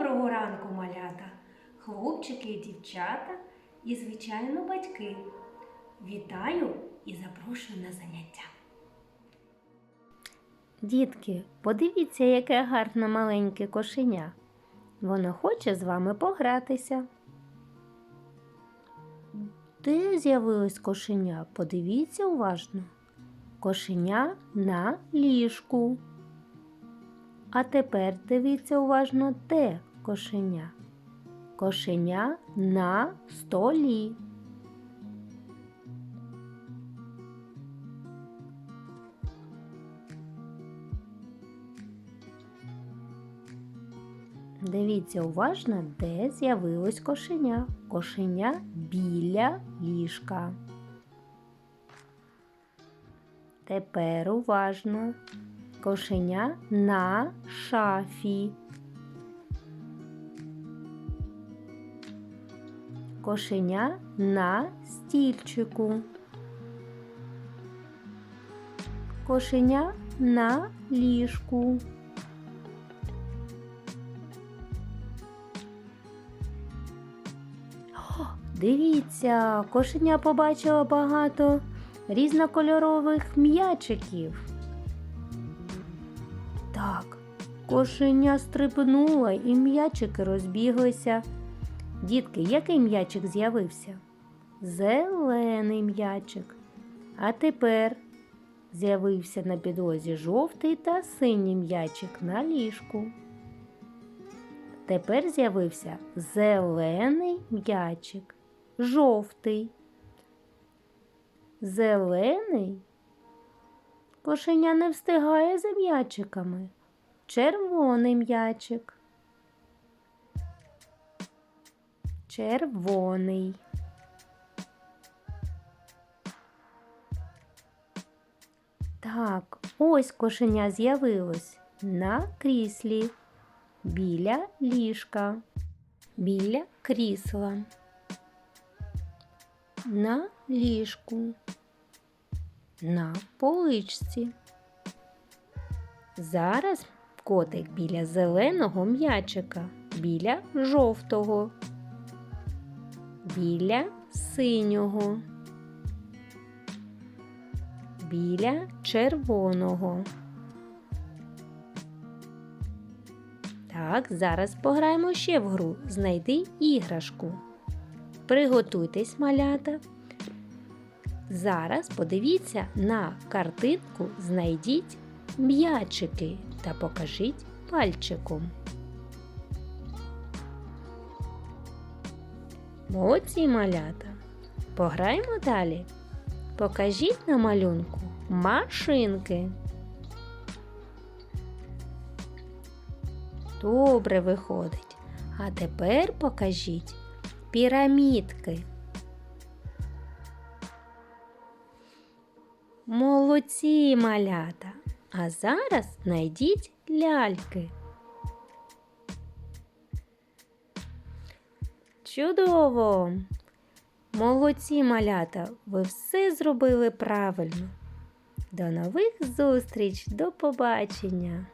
Доброго ранку, малята, хлопчики і дівчата, і, звичайно, батьки. Вітаю і запрошую на заняття. Дітки, подивіться, яке гарне маленьке кошеня. Воно хоче з вами погратися. Де з'явилось кошеня? Подивіться уважно. Кошеня на ліжку. А тепер дивіться уважно, де кошеня. Кошеня на столі. Дивіться уважно, де з'явилось кошеня. Кошеня біля ліжка. Тепер уважно. Кошеня на шафі. Кошеня на стільчику. Кошеня на ліжку. О, Дивіться, кошеня побачила багато різнокольорових м'ячиків. Так, кошеня стрибнула і м'ячики розбіглися. Дітки, який м'ячик з'явився? Зелений м'ячик. А тепер з'явився на підлозі жовтий та синій м'ячик на ліжку. Тепер з'явився зелений м'ячик, жовтий. Зелений Кошеня не встигає за м'ячиками. Червоний м'ячик. Червоний. Так, ось кошеня з'явилось на кріслі, біля ліжка, біля крісла, на ліжку на поличці. Зараз котик біля зеленого м'ячика, біля жовтого, біля синього, біля червоного. Так, зараз пограємо ще в гру. Знайди іграшку. Приготуйтесь, малята. Зараз подивіться на картинку, знайдіть м'ячики та покажіть пальчиком. Молодці малята. Пограємо далі. Покажіть на малюнку машинки. Добре виходить. А тепер покажіть пірамідки. Молодці малята. А зараз знайдіть ляльки. Чудово! Молодці малята, ви все зробили правильно. До нових зустріч, до побачення!